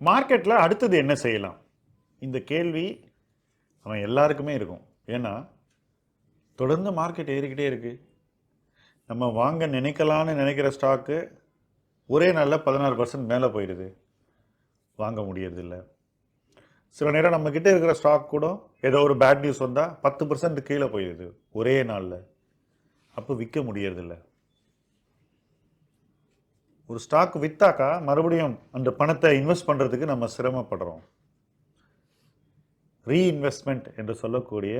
மார்க்கெட்டில் அடுத்தது என்ன செய்யலாம்? இந்த கேள்வி அவன் எல்லாருக்குமே இருக்கும். ஏன்னா தொடர்ந்து மார்க்கெட் ஏறிக்கிட்டே இருக்குது நம்ம வாங்க நினைக்கலான்னு நினைக்கிற ஸ்டாக்கு ஒரே நாளில் பதினாறு பர்சன்ட் மேலே போயிடுது. வாங்க முடியறதில்ல. சில நேரம் நம்மக்கிட்ட இருக்கிற ஸ்டாக் கூட ஏதோ ஒரு பேட் நியூஸ் வந்தால் பத்து பர்சன்ட் கீழே போயிடுது. ஒரே நாளில். அப்போ விற்க முடியறதில்ல. ஒரு ஸ்டாக் விற்றாக்கா மறுபடியும் அந்த பணத்தை இன்வெஸ்ட் பண்ணுறதுக்கு நம்ம சிரமப்படுறோம். ரீஇன்வெஸ்ட்மெண்ட் என்று சொல்லக்கூடிய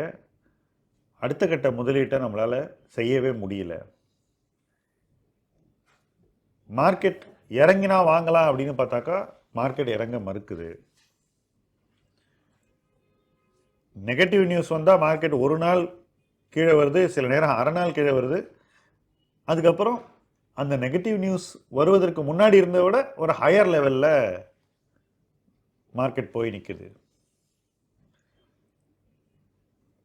அடுத்த கட்ட முதலீட்டை நம்மளால் செய்யவே முடியல. மார்க்கெட் இறங்கினா வாங்கலாம் அப்படின்னு பார்த்தாக்கா மார்க்கெட் இறங்க மறுக்குது. நெகட்டிவ் நியூஸ் வந்தால் மார்க்கெட் ஒரு நாள் கீழே வருது சில நேரம் அரை நாள் கீழே வருது. அதுக்கப்புறம் அந்த நெகட்டிவ் நியூஸ் வருவதற்கு முன்னாடி இருந்ததை விட ஒரு ஹையர் லெவலில் மார்க்கெட் போய் நிற்குது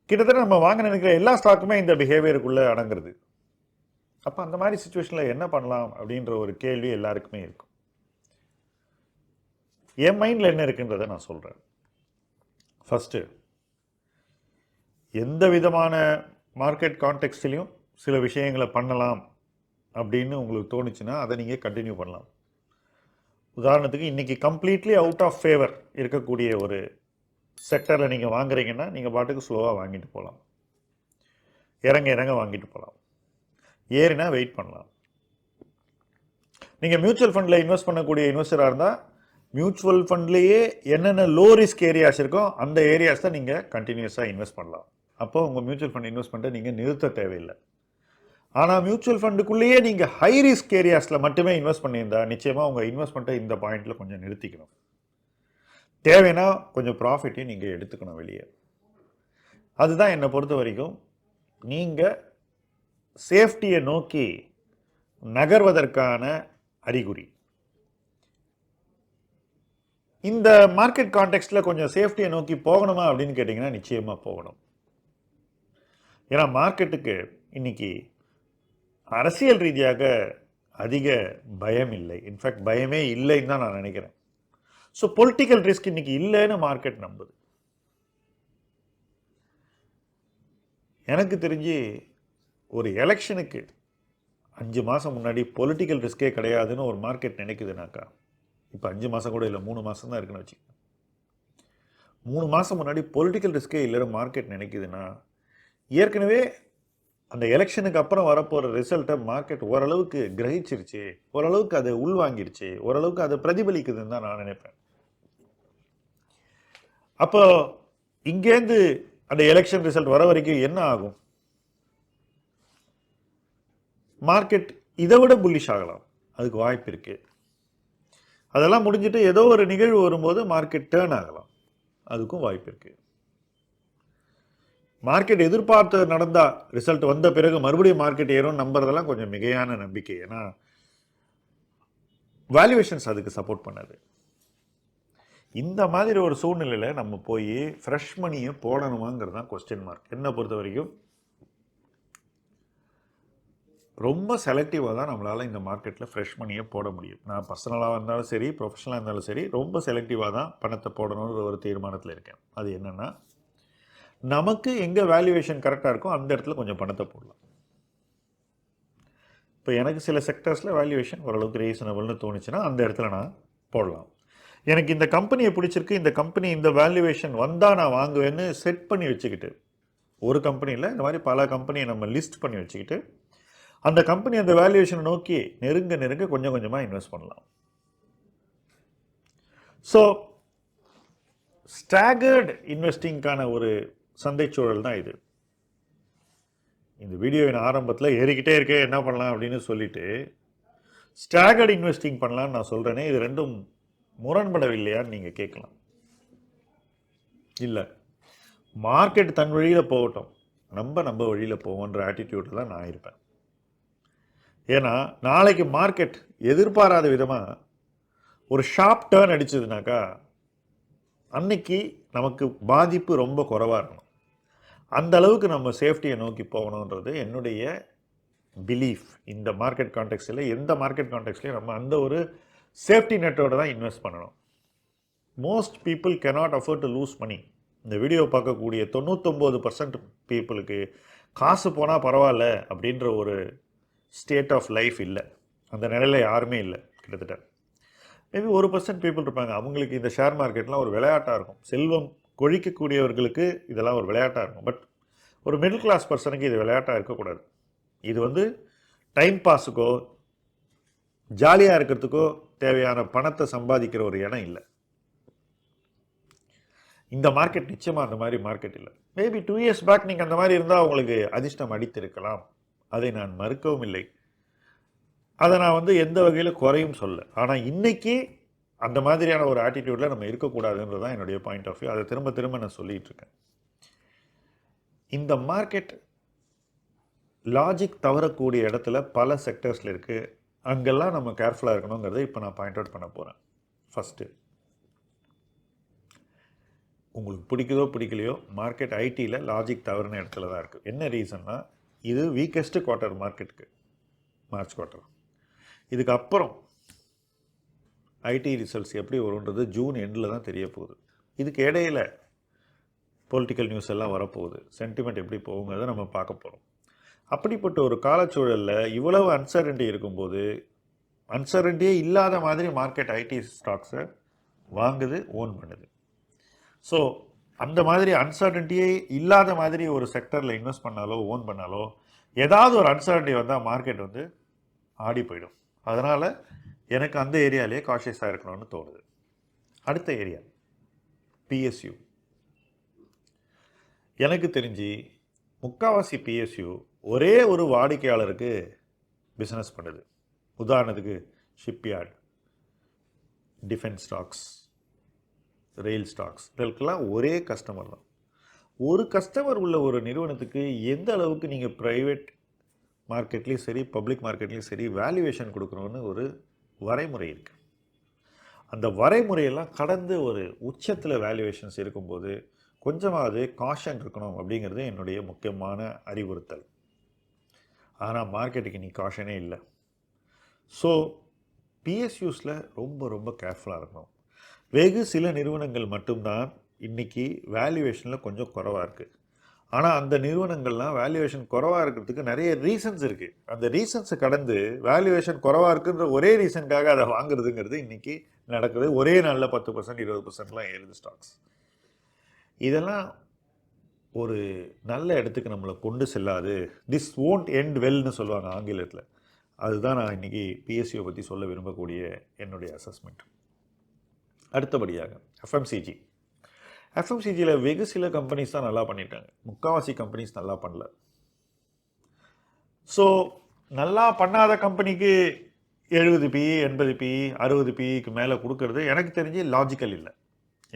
கிட்டத்தட்ட நம்ம வாங்க நினைக்கிற எல்லா ஸ்டாக்குமே இந்த பிஹேவியருக்குள்ளே அடங்குறது. அப்போ அந்த மாதிரி சுச்சுவேஷனில் என்ன பண்ணலாம் அப்படின்ற ஒரு கேள்வி எல்லாருக்குமே இருக்கும். என் மைண்டில் என்ன இருக்குன்றதை நான் சொல்கிறேன் ஃபஸ்ட்டு எந்த விதமான மார்க்கெட் கான்டெக்ட்லையும் சில விஷயங்களை பண்ணலாம் அப்படின்னு உங்களுக்கு தோணுச்சுன்னா அதை நீங்கள் கண்டினியூ பண்ணலாம். உதாரணத்துக்கு இன்றைக்கி கம்ப்ளீட்லி அவுட் ஆஃப் ஃபேவர் இருக்கக்கூடிய ஒரு செக்டரில் நீங்கள் வாங்குறீங்கன்னா நீங்கள் பாட்டுக்கு ஸ்லோவாக வாங்கிட்டு போகலாம் இறங்க இறங்க வாங்கிட்டு போகலாம் ஏறினா வெயிட் பண்ணலாம். நீங்கள் மியூச்சுவல் ஃபண்டில் இன்வெஸ்ட் பண்ணக்கூடிய இன்வெஸ்டராக இருந்தால் மியூச்சுவல் ஃபண்ட்லேயே என்னென்ன லோ ரிஸ்க் ஏரியாஸ் இருக்கோ அந்த ஏரியாஸ் தான் நீங்கள் கண்டினியூஸாக இன்வெஸ்ட் பண்ணலாம். அப்போது உங்கள் மியூச்சுவல் ஃபண்ட் இன்வெஸ்ட்மெண்ட்டை நீங்கள் நிறுத்த தேவையில்லை. ஆனால் மியூச்சுவல் ஃபண்டுக்குள்ளேயே நீங்கள் ஹை ரிஸ்க் ஏரியாஸில் மட்டுமே இன்வெஸ்ட் பண்ணியிருந்தா நிச்சயமாக உங்கள் இன்வெஸ்ட்மெண்ட்டை இந்த பாயிண்டில் கொஞ்சம் நிறுத்திக்கணும். தேவைன்னா கொஞ்சம் ப்ராஃபிட்டையும் நீங்கள் எடுத்துக்கணும் வெளியே. அதுதான் என்னை பொறுத்த வரைக்கும் நீங்கள் சேஃப்டியை நோக்கி நகர்வதற்கான அறிகுறி. இந்த மார்க்கெட் கான்டெக்ஸ்டில் கொஞ்சம் சேஃப்டியை நோக்கி போகணுமா அப்படின்னு கேட்டிங்கன்னா நிச்சயமாக போகணும். ஏன்னா மார்க்கெட்டுக்கு இன்னைக்கு அரசியல் ரீதியாக அதிக பயம் இல்லை இன்ஃபேக்ட் பயமே இல்லைன்னு தான் நான் நினைக்கிறேன். ஸோ பொலிட்டிக்கல் ரிஸ்க் இன்னைக்கு இல்லைன்னு மார்க்கெட் நம்புது. எனக்கு தெரிஞ்சு ஒரு எலெக்ஷனுக்கு அஞ்சு மாதம் முன்னாடி பொலிட்டிக்கல் ரிஸ்கே கிடையாதுன்னு ஒரு மார்க்கெட் நினைக்குதுனாக்கா இப்போ அஞ்சு மாதம் கூட இல்லை மூணு மாதம் தான் இருக்குன்னு வச்சுக்கோங்க. மூணு மாதம் முன்னாடி பொலிட்டிக்கல் ரிஸ்கே இல்லைன்னு மார்க்கெட் நினைக்குதுன்னா ஏற்கனவே அந்த எலெக்ஷனுக்கு அப்புறம் வரப்போகிற ரிசல்ட்டை மார்க்கெட் ஓரளவுக்கு கிரகிச்சிருச்சு. ஓரளவுக்கு அதை உள்வாங்கிருச்சு. ஓரளவுக்கு அதை பிரதிபலிக்குதுன்னு தான் நான் நினைப்பேன். அப்போ இங்கேருந்து அந்த எலெக்ஷன் ரிசல்ட் வர வரைக்கும் என்ன ஆகும்? மார்க்கெட் இதை விட புல்லிஷ் ஆகலாம். அதுக்கு வாய்ப்பு இருக்கு. அதெல்லாம் முடிஞ்சிட்டு ஏதோ ஒரு நிகழ்வு வரும்போது மார்க்கெட் டேர்ன் ஆகலாம். அதுக்கும் வாய்ப்பு இருக்குது மார்க்கெட் எதிர்பார்த்து நடந்தால் ரிசல்ட் வந்த பிறகு மறுபடியும் மார்க்கெட் ஏறும் நம்புறதெல்லாம் கொஞ்சம் மிகையான நம்பிக்கை. ஏன்னா வேல்யூவேஷன்ஸ் அதுக்கு சப்போர்ட் பண்ணாது. இந்த மாதிரி ஒரு சூழ்நிலையில் நம்ம போய் ஃப்ரெஷ் மணியை போடணுமாங்கிறது தான் கொஸ்டின் மார்க் என்னை பொறுத்த வரைக்கும் ரொம்ப செலக்டிவாக தான் நம்மளால் இந்த மார்க்கெட்டில் ஃப்ரெஷ் மணியை போட முடியும். நான் பர்சனலாக இருந்தாலும் சரி ப்ரொஃபஷனலாக இருந்தாலும் சரி ரொம்ப செலக்டிவாக தான் பணத்தை போடணுன்ற ஒரு தீர்மானத்தில் இருக்கேன். அது என்னென்னா நமக்கு எங்கே வேல்யூவேஷன் கரெக்டாக இருக்கோ அந்த இடத்துல கொஞ்சம் பணத்தை போடலாம். இப்போ எனக்கு சில செக்டர்ஸில் வேல்யூவேஷன் ஓரளவுக்கு ரீசனபிள்னு தோணுச்சுன்னா அந்த இடத்துல நான் போடலாம். எனக்கு இந்த கம்பெனியை பிடிச்சிருக்கு இந்த கம்பெனி இந்த வேல்யூவேஷன் வந்தால் நான் வாங்குவேன்னு செட் பண்ணி வச்சுக்கிட்டு ஒரு கம்பெனியில் இந்த மாதிரி பல கம்பெனியை நம்ம லிஸ்ட் பண்ணி வச்சுக்கிட்டு அந்த கம்பெனி அந்த வேல்யூவேஷனை நோக்கி நெருங்க நெருங்க கொஞ்சம் கொஞ்சமாக இன்வெஸ்ட் பண்ணலாம். ஸோ ஸ்டாகர்டு இன்வெஸ்டிங்க்கான ஒரு சந்தைச்சூழல் தான் இது. இந்த வீடியோவின் ஆரம்பத்தில் ஏறிக்கிட்டே இருக்கே என்ன பண்ணலாம் அப்படின்னு சொல்லிட்டு ஸ்டாகர்ட் இன்வெஸ்டிங் பண்ணலாம்னு நான் சொல்கிறேனே இது ரெண்டும் முரண்படவில்லையான்னு நீங்கள் கேட்கலாம். இல்லை. மார்க்கெட் தன் வழியில் போகட்டும். நம்ம நம்ம வழியில் போவோன்ற ஆட்டிடியூட்டில் தான் நான் இருப்பேன். ஏன்னா நாளைக்கு மார்க்கெட் எதிர்பாராத விதமாக ஒரு ஷார்ப் டேர்ன் அடிச்சதுனாக்கா அன்னைக்கு நமக்கு பாதிப்பு ரொம்ப குறைவாக இருக்கணும். அந்த அளவுக்கு நம்ம சேஃப்டியை நோக்கி போகணுன்றது என்னுடைய பிலீஃப் இந்த மார்க்கெட் கான்டெக்ட்ஸில் எந்த மார்க்கெட் கான்டெக்ட்லையும் நம்ம அந்த ஒரு சேஃப்டி நெட்டோட தான் இன்வெஸ்ட் பண்ணணும். Most people cannot afford to lose money இந்த வீடியோ பார்க்கக்கூடிய தொண்ணூத்தொம்பது பர்சன்ட் பீப்புளுக்கு காசு போனால் பரவாயில்ல அப்படின்ற ஒரு ஸ்டேட் ஆஃப் லைஃப் இல்லை. அந்த நிலையில யாருமே இல்லை கிட்டத்தட்ட. மேபி ஒரு பர்சன்ட் பீப்புள் இருப்பாங்க. அவங்களுக்கு இந்த ஷேர் மார்க்கெட்லாம் ஒரு விளையாட்டாக இருக்கும். செல்வம் கொழிக்கக்கூடியவர்களுக்கு இதெல்லாம் ஒரு விளையாட்டாக இருக்கும். பட் ஒரு மிடில் கிளாஸ் பர்சனுக்கு இது விளையாட்டாக இருக்கக்கூடாது. இது வந்து டைம் பாஸுக்கோ ஜாலியாக இருக்கிறதுக்கோ தேவையான பணத்தை சம்பாதிக்கிற ஒரு இடம் இல்லை. இந்த மார்க்கெட் நிச்சயமாக அந்த மாதிரி மார்க்கெட் இல்லை. மேபி டூ இயர்ஸ் பேக் நீங்கள் அந்த மாதிரி இருந்தால் உங்களுக்கு அதிர்ஷ்டம் அடித்திருக்கலாம். அதை நான் மறுக்கவும் இல்லை. அதை நான் வந்து எந்த வகையில் குறையும் சொல்ல. ஆனால் இன்னைக்கு அந்த மாதிரியான ஒரு ஆட்டிடியூடில் நம்ம இருக்கக்கூடாதுன்றது தான் என்னுடைய பாயிண்ட் ஆஃப் வியூ அதை திரும்ப திரும்ப நான் சொல்லிட்டு இருக்கேன். இந்த மார்க்கெட் லாஜிக் தவறக்கூடிய இடத்துல பல செக்டர்ஸில் இருக்குது அங்கெல்லாம் நம்ம கேர்ஃபுல்லாக இருக்கணுங்கிறத இப்போ நான் பாயிண்ட் அவுட் பண்ண போகிறேன் ஃபஸ்ட்டு உங்களுக்கு பிடிக்குதோ பிடிக்கலையோ மார்க்கெட் ஐடியில் லாஜிக் தவறுன இடத்துல தான் இருக்குது என்ன ரீசன்னா இது வீக்கஸ்ட்டு குவார்ட்டர் மார்க்கெட்டுக்கு மார்ச் குவார்ட்டர் இதுக்கப்புறம் ஐடி ரிசல்ட்ஸ் எப்படி வரும்ன்றது ஜூன் எண்டில் தான் தெரிய போகுது. இதுக்கு இடையில பொலிட்டிக்கல் நியூஸ் எல்லாம் வரப்போகுது. சென்டிமெண்ட் எப்படி போகுங்கிறத நம்ம பார்க்க போகிறோம் அப்படிப்பட்ட ஒரு காலச்சூழலில் இவ்வளவு அன்சர்டன்டி இருக்கும்போது அன்சர்டன்டியே இல்லாத மாதிரி மார்க்கெட் ஐடி ஸ்டாக்ஸை வாங்குது ஓன் பண்ணுது. ஸோ அந்த மாதிரி அன்சர்டன்ட்டியே இல்லாத மாதிரி ஒரு செக்டரில் இன்வெஸ்ட் பண்ணாலோ ஓன் பண்ணாலோ ஏதாவது ஒரு அன்சர்டன்ட்டி வந்தால் மார்க்கெட் வந்து ஆடி போயிடும். அதனால் எனக்கு அந்த ஏரியாலேயே காஷியஸாக இருக்கணும்னு தோணுது. அடுத்த ஏரியா பிஎஸ்யூ எனக்கு தெரிஞ்சு முக்காவாசி பிஎஸ்யூ ஒரே ஒரு வாடிக்கையாளருக்கு பிஸ்னஸ் பண்ணுது. உதாரணத்துக்கு shipyard defence stocks rail stocks இதற்கெல்லாம் ஒரே கஸ்டமர் தான். ஒரு கஸ்டமர் உள்ள ஒரு நிறுவனத்துக்கு எந்த அளவுக்கு நீங்கள் ப்ரைவேட் மார்க்கெட்லேயும் சரி பப்ளிக் மார்க்கெட்லேயும் சரி வேல்யூவேஷன் கொடுக்கணும்னு ஒரு வரைமுறை இருக்குது அந்த வரைமுறையெல்லாம் கடந்து ஒரு உச்சத்தில் வேல்யூவேஷன்ஸ் இருக்கும்போது கொஞ்சமாவது காஷன் இருக்கணும் அப்படிங்கிறது என்னுடைய முக்கியமான அறிவுறுத்தல். ஆனால் மார்க்கெட்டுக்கு நீ காஷனே இல்லை. ஸோ பிஎஸ்யூஸில் ரொம்ப ரொம்ப கேர்ஃபுல்லாக இருக்கணும். வெகு சில நிறுவனங்கள் மட்டும்தான் இன்றைக்கி வேல்யூவேஷனில் கொஞ்சம் குறவாக இருக்குது ஆனால் அந்த நிறுவனங்கள்லாம் வேல்யூவேஷன் குறவாக இருக்கிறதுக்கு நிறைய ரீசன்ஸ் இருக்குது அந்த ரீசன்ஸை கடந்து வேல்யூவேஷன் குறவாக இருக்குன்ற ஒரே ரீசனுக்காக அதை வாங்குறதுங்கிறது இன்றைக்கி நடக்குது. ஒரே நாளில் பத்து பர்சன்ட் இருபது பர்சன்ட்லாம் ஏறுது ஸ்டாக்ஸ் இதெல்லாம் ஒரு நல்ல இடத்துக்கு நம்மளை கொண்டு செல்லாது. திஸ் ஓன்ட் எண்ட் வெல்னு சொல்லுவாங்க ஆங்கிலத்தில். அதுதான் நான் இன்றைக்கி பிஎஸ்சியை பற்றி சொல்ல விரும்பக்கூடிய என்னுடைய அசஸ்மெண்ட் அடுத்தபடியாக எஃப்எம்சிஜி எஃப்எம்சிஜியில் வெகு சில கம்பெனிஸ் தான் நல்லா பண்ணிட்டாங்க. முக்காவாசி கம்பெனிஸ் நல்லா பண்ணல. ஸோ நல்லா பண்ணாத கம்பெனிக்கு எழுபது பி எண்பது பி அறுபது பிக்கு மேலே கொடுக்கறது எனக்கு தெரிஞ்சு லாஜிக்கல் இல்லை.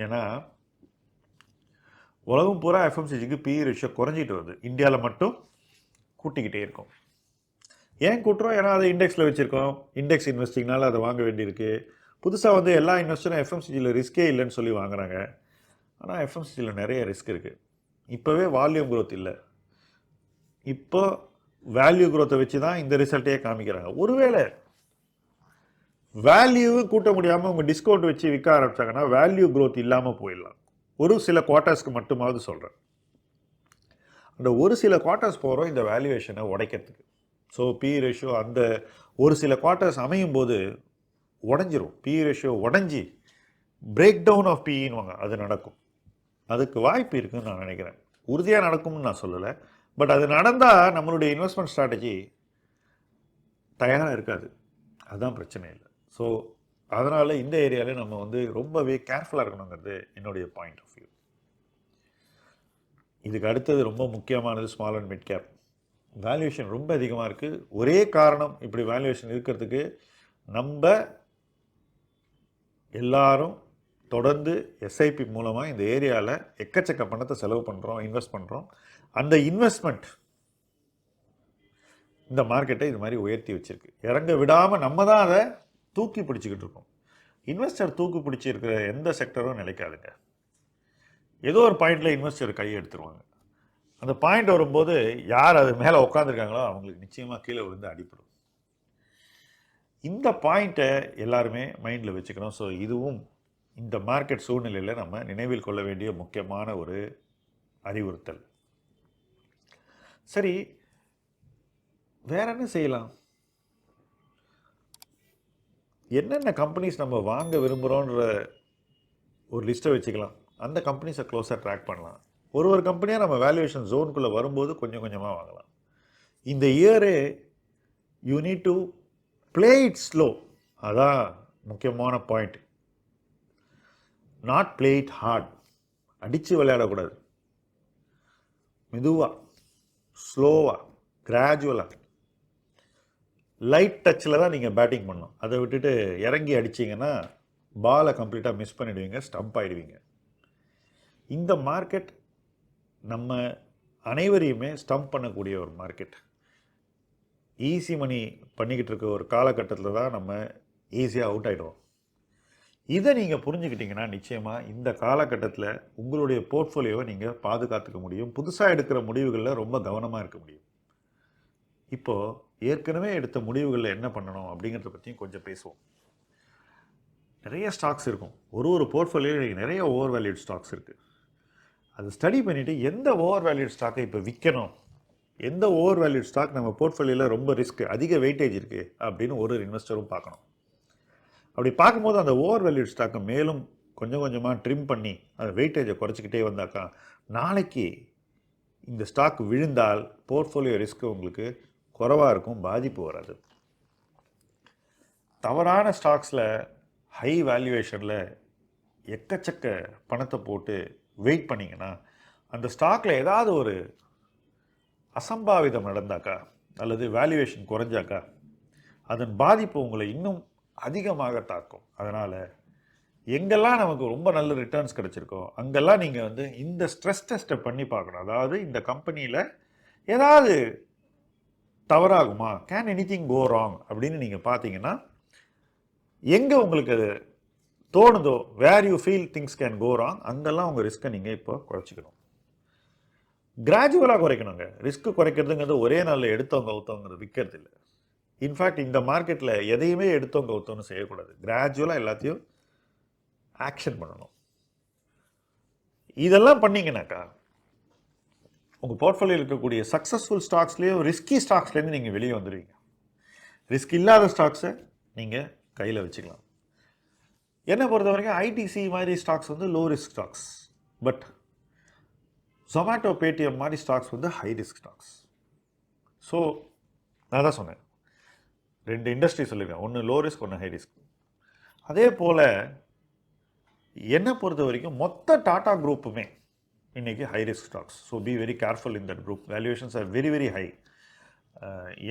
ஏன்னா உலகம் பூரா எஃப்எம்சிஜிக்கு பி ரேஷியோ குறைஞ்சிட்டு வருது. இந்தியாவில் மட்டும் கூட்டிக்கிட்டே இருக்கும். ஏன் கூட்டுறோம்? ஏன்னா அதை இண்டெக்ஸில் வச்சுருக்கோம். இண்டெக்ஸ் இன்வெஸ்டிங்னால அதை வாங்க வேண்டியிருக்கு. புதுசாக வந்து எல்லா இன்வெஸ்டரும் எஃப்எம்சிஜியில் ரிஸ்கே இல்லைன்னு சொல்லி வாங்குறாங்க. ஆனால் எஃப்எம்சிஜியில் நிறைய ரிஸ்க் இருக்குது இப்போவே வால்யூம் க்ரோத் இல்லை. இப்போ வேல்யூ க்ரோத்தை வச்சு தான் இந்த ரிசல்ட்டையே காமிக்கிறாங்க. ஒருவேளை வேல்யூவை கூட்ட முடியாமல் உங்கள் டிஸ்கவுண்ட் வச்சு விற்க ஆரம்பித்தாங்கன்னா வேல்யூ க்ரோத் இல்லாமல் போயிடலாம். ஒரு சில குவார்ட்டர்ஸ்க்கு மட்டுமாவது சொல்கிறேன் அந்த ஒரு சில குவார்ட்டர்ஸ் போகிறோம் இந்த வேல்யூவேஷனை உடைக்கிறதுக்கு. ஸோ பி ரேஷியோ அந்த ஒரு சில குவார்ட்டர்ஸ் அமையும் போது உடஞ்சிரும். பி ரேஷியோ உடஞ்சி பிரேக் டவுன் ஆஃப் பிஇன்னுவாங்க அது நடக்கும். அதுக்கு வாய்ப்பு இருக்குன்னு நான் நினைக்கிறேன். உறுதியாக நடக்கும்னு நான் சொல்லலை. பட் அது நடந்தால் நம்மளுடைய இன்வெஸ்ட்மெண்ட் ஸ்ட்ராட்டஜி தயாராக இருக்காது. அதுதான் பிரச்சனை இல்லை. ஸோ அதனால் இந்த ஏரியாவில் நம்ம வந்து ரொம்பவே கேர்ஃபுல்லாக இருக்கணுங்கிறது என்னுடைய பாயிண்ட் ஆஃப் வியூ இதுக்கு அடுத்தது ரொம்ப முக்கியமானது small and mid cap valuation ரொம்ப அதிகமாக இருக்குது ஒரே காரணம் இப்படி வேல்யூவேஷன் இருக்கிறதுக்கு நம்ம எல்லாரும் தொடர்ந்து எஸ்ஐபி மூலமாக இந்த ஏரியாவில் எக்கச்சக்க பணத்தை செலவு பண்ணுறோம் இன்வெஸ்ட் பண்ணுறோம் அந்த இன்வெஸ்ட்மெண்ட் இந்த மார்க்கெட்டை இது மாதிரி உயர்த்தி வச்சுருக்கு. இறங்க விடாமல் நம்ம தான் அதை தூக்கி பிடிச்சிக்கிட்டு இருக்கோம். இன்வெஸ்டர் தூக்கி பிடிச்சிருக்கிற எந்த செக்டரும் நிலைக்காதுங்க ஏதோ ஒரு பாயிண்டில் இன்வெஸ்டர் கையை எடுத்துருவாங்க. அந்த பாயிண்ட் வரும்போது யார் அது மேலே உட்காந்துருக்காங்களோ அவங்களுக்கு நிச்சயமாக கீழே விழுந்து அடிப்படும் இந்த பாயிண்ட்டை எல்லாருமே மைண்டில் வச்சுக்கணும். ஸோ இதுவும் இந்த மார்க்கெட் சூழ்நிலையில் நம்ம நினைவில் கொள்ள வேண்டிய முக்கியமான ஒரு அறிவுறுத்தல். சரி வேற என்ன செய்யலாம்? என்னென்ன கம்பெனிஸ் நம்ம வாங்க விரும்புகிறோன்ற ஒரு லிஸ்ட்டை வச்சுக்கலாம். அந்த கம்பெனிஸை க்ளோஸாக ட்ராக் பண்ணலாம். ஒரு ஒரு கம்பெனியாக நம்ம வேல்யூவேஷன் ஜோனுக்குள்ளே வரும்போது கொஞ்சம் கொஞ்சமாக வாங்கலாம். இந்த இயரே you need to play it slow அதான் முக்கியமான point not play it hard அடித்து விளையாடக்கூடாது. மெதுவாக ஸ்லோவாக கிராஜுவலாக லைட் டச்சில் தான் நீங்கள் பேட்டிங் பண்ணணும். அதை விட்டுட்டு இறங்கி அடிச்சிங்கன்னா பாலை கம்ப்ளீட்டாக மிஸ் பண்ணிடுவீங்க ஸ்டம்ப் ஆகிடுவீங்க இந்த மார்க்கெட் நம்ம அனைவரையுமே ஸ்டம்ப் பண்ணக்கூடிய ஒரு மார்க்கெட் ஈஸி மணி பண்ணிக்கிட்டு இருக்க ஒரு காலகட்டத்தில் தான் நம்ம ஈஸியாக அவுட் ஆகிடுவோம் இதை நீங்கள் புரிஞ்சுக்கிட்டிங்கன்னா நிச்சயமாக இந்த காலகட்டத்தில் உங்களுடைய போர்ட்ஃபோலியோவை நீங்கள் பாதுகாத்துக்க முடியும். புதுசாக எடுக்கிற முடிவுகளில் ரொம்ப கவனமாக இருக்க முடியும். இப்போது ஏற்கனவே எடுத்த முடிவுகளில் என்ன பண்ணணும் அப்படிங்கிறத பற்றியும் கொஞ்சம் பேசுவோம். நிறைய ஸ்டாக்ஸ் இருக்கும். ஒரு ஒரு போர்ட்ஃபோலியோ நிறைய ஓவர் வேல்யூட் ஸ்டாக்ஸ் இருக்குது அது ஸ்டடி பண்ணிவிட்டு எந்த ஓவர் வேல்யூட் ஸ்டாக்கை இப்போ விற்கணும் எந்த ஓவர் வேல்யூட் ஸ்டாக் நம்ம போர்ட்ஃபோலியோவில் ரொம்ப ரிஸ்க் அதிக வெயிட்டேஜ் இருக்குது அப்படின்னு ஒரு இன்வெஸ்டரும் பார்க்கணும். அப்படி பார்க்கும்போது அந்த ஓவர் வேல்யூட் ஸ்டாக்கை மேலும் கொஞ்சம் கொஞ்சமாக ட்ரிம் பண்ணி அந்த வெயிட்டேஜை குறைச்சிக்கிட்டே வந்தாக்கா நாளைக்கு இந்த ஸ்டாக் விழுந்தால் போர்ட்ஃபோலியோ ரிஸ்க்கு உங்களுக்கு குறைவாக இருக்கும் பாதிப்பு வராது. தவறான ஸ்டாக்ஸில் ஹை வேல்யூவேஷனில் எக்கச்சக்க பணத்தை போட்டு வெயிட் பண்ணிங்கன்னா அந்த ஸ்டாக்கில் ஏதாவது ஒரு அசம்பாவிதம் நடந்தாக்கா அல்லது வேல்யூவேஷன் குறைஞ்சாக்கா அதன் பாதிப்பு உங்களை இன்னும் அதிகமாக தாக்கும். அதனால் எங்கெல்லாம் நமக்கு ரொம்ப நல்ல ரிட்டர்ன்ஸ் கிடச்சிருக்கோ அங்கெல்லாம் நீங்கள் வந்து இந்த ஸ்ட்ரெஸ் டெஸ்ட்டை பண்ணி பார்க்கணும். அதாவது இந்த கம்பெனியில் ஏதாவது தவறாகுமா? Can anything go wrong அப்படின்னு நீங்கள் பார்த்தீங்கன்னா எங்கே உங்களுக்கு அது தோணுதோ where you feel things can go wrong அங்கெல்லாம் உங்கள் ரிஸ்க்கை நீங்கள் இப்போ குறைச்சிக்கணும். கிராஜுவலாக குறைக்கணுங்க. ரிஸ்க்கு குறைக்கிறதுங்கிறது ஒரே நாளில் எடுத்தவங்க அவுத்தவங்கிறது விற்கிறது இல்லை இன்ஃபேக்ட் இந்த மார்க்கெட்டில் எதையுமே எடுத்தவங்க அவுத்தவங்க செய்யக்கூடாது. கிராஜுவலாக எல்லாத்தையும் ஆக்ஷன் பண்ணணும். இதெல்லாம் பண்ணீங்கன்னாக்கா உங்கள் போர்ட்ஃபோலியோ இருக்கக்கூடிய சக்ஸஸ்ஃபுல் ஸ்டாக்ஸ்லேயும் ரிஸ்கி ஸ்டாக்ஸ்லேருந்து நீங்கள் வெளியே வந்துடுவீங்க ரிஸ்க் இல்லாத ஸ்டாக்ஸை நீங்கள் கையில் வச்சுக்கலாம். என்னை பொறுத்த வரைக்கும் ஐடிசி மாதிரி ஸ்டாக்ஸ் வந்து low risk stocks but Zomato Paytm மாதிரி ஸ்டாக்ஸ் வந்து ஹை ரிஸ்க் ஸ்டாக்ஸ் ஸோ நான் தான் சொன்னேன். ரெண்டு இண்டஸ்ட்ரி சொல்லியிருக்கேன் ஒன்று லோ ரிஸ்க் ஒன்று ஹை ரிஸ்க் அதே போல் என்னை பொறுத்த வரைக்கும் மொத்த டாடா குரூப்புமே இன்றைக்கி high risk stocks so be very careful in that group valuations are very very high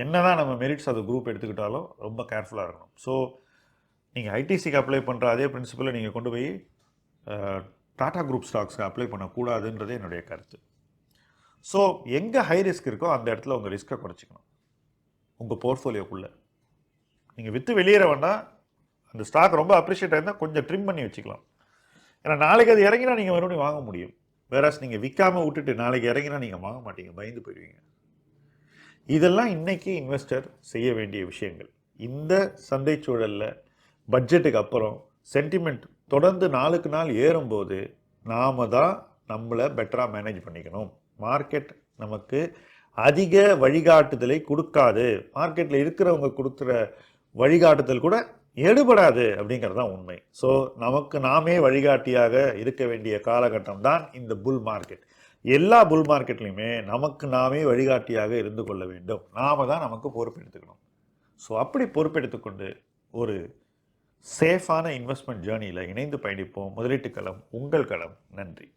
என்ன தான் நம்ம மெரிட்ஸ் அது குரூப் எடுத்துக்கிட்டாலும் ரொம்ப கேர்ஃபுல்லாக இருக்கணும். ஸோ நீங்கள் ஐடிசிக்கு அப்ளை பண்ணுற அதே பிரின்சிபலை நீங்கள் கொண்டு போய் டாடா குரூப் ஸ்டாக்ஸ்க்கு அப்ளை பண்ணக்கூடாதுன்றது என்னுடைய கருத்து. ஸோ எங்கே ஹை ரிஸ்க் இருக்கோ அந்த இடத்துல உங்கள் ரிஸ்க்கை குறைச்சிக்கணும். உங்கள் போர்ட்ஃபோலியோக்குள்ளே நீங்கள் விற்று வெளியேற வேண்டாம். அந்த ஸ்டாக் ரொம்ப அப்ரிஷியேட் ஆயிருந்தால் கொஞ்சம் ட்ரிம் பண்ணி வச்சுக்கலாம். ஏன்னா நாளைக்கு அது இறங்கினா நீங்கள் மறுபடியும் வாங்க முடியும். வேறாஸ் நீங்கள் விற்காமல் விட்டுட்டு நாளைக்கு இறங்கினா நீங்கள் வாங்க மாட்டீங்க. பயந்து போயிடுவீங்க. இதெல்லாம் இன்றைக்கி இன்வெஸ்டர் செய்ய வேண்டிய விஷயங்கள். இந்த சந்தை சூழலில் பட்ஜெட்டுக்கு அப்புறம் சென்டிமெண்ட் தொடர்ந்து நாளுக்கு நாள் ஏறும்போது நாம தான் நம்மளை பெட்டராக மேனேஜ் பண்ணிக்கணும். மார்க்கெட் நமக்கு அதிக வழிகாட்டுதலை கொடுக்காது. மார்க்கெட்டில் இருக்கிறவங்க கொடுக்குற வழிகாட்டுதல் கூட எடுபடாது அப்படிங்கிறது தான் உண்மை. ஸோ நமக்கு நாமே வழிகாட்டியாக இருக்க வேண்டிய காலகட்டம் தான் இந்த புல் மார்க்கெட் எல்லா புல் மார்க்கெட்லையுமே நமக்கு நாமே வழிகாட்டியாக இருந்து கொள்ள வேண்டும். நாம தான் நமக்கு பொறுப்பெடுத்துக்கணும். ஸோ அப்படி பொறுப்பெடுத்துக்கொண்டு ஒரு சேஃபான இன்வெஸ்ட்மெண்ட் ஜேர்னியில் இணைந்து பயணிப்போம். முதலீட்டு களம் உங்கள் களம். நன்றி.